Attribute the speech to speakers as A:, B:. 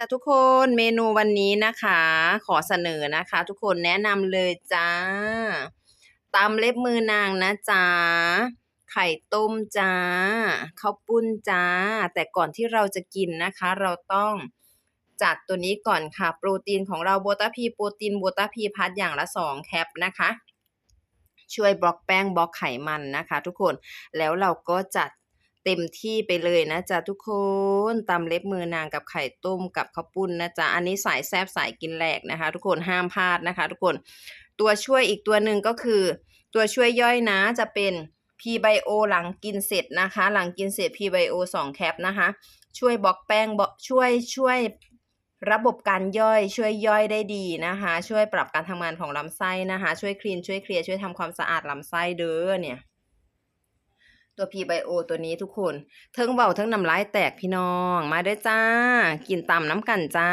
A: จ้ะทุกคนเมนูวันนี้นะคะ ขอเสนอนะคะ ทุกคนแนะนำเลยจ้าตำเล็บมือนางนะจ๊ะไข่ต้มจ้าข้าวปุ้นจ้า แต่ก่อนที่เราจะกินนะคะ เราต้องจัดตัวนี้ก่อนค่ะ โปรตีนของเราโบตาพีโปรตีนโบตาพีพัดอย่างละสองแคปนะคะ ช่วยบล็อกแป้งบล็อกไขมันนะคะ ทุกคนแล้วเราก็จัด เต็มที่ไปเลยนะจ๊ะทุกคนตำเล็บมือนางกับไข่ต้มกับข้าวปุ้นนะจ๊ะอันนี้สายแซบสายกินแหลกนะคะ ทุกคนห้ามพลาดนะคะ ทุกคนตัวช่วยอีกตัวหนึ่งก็คือ ตัวช่วยย่อยนะจะเป็นพีไบโอหลังกินเสร็จนะคะ หลังกินเสร็จพีไบโอสองแคปนะคะ ช่วยบล็อกแป้งบล็อกช่วยช่วยระบบการย่อยช่วยย่อยได้ดีนะคะ ช่วยปรับการทำงานของลำไส้นะคะ ช่วยคลีนช่วยเคลียร์ช่วยทำความสะอาดลำไส้เด้อเนี่ย ตัวพีไบโอตัวนี้ทุกคนเทิงเบาเทิงน้ำลายแตกพี่น้อง มาด้อจ้า กินตำน้ำกันจ้า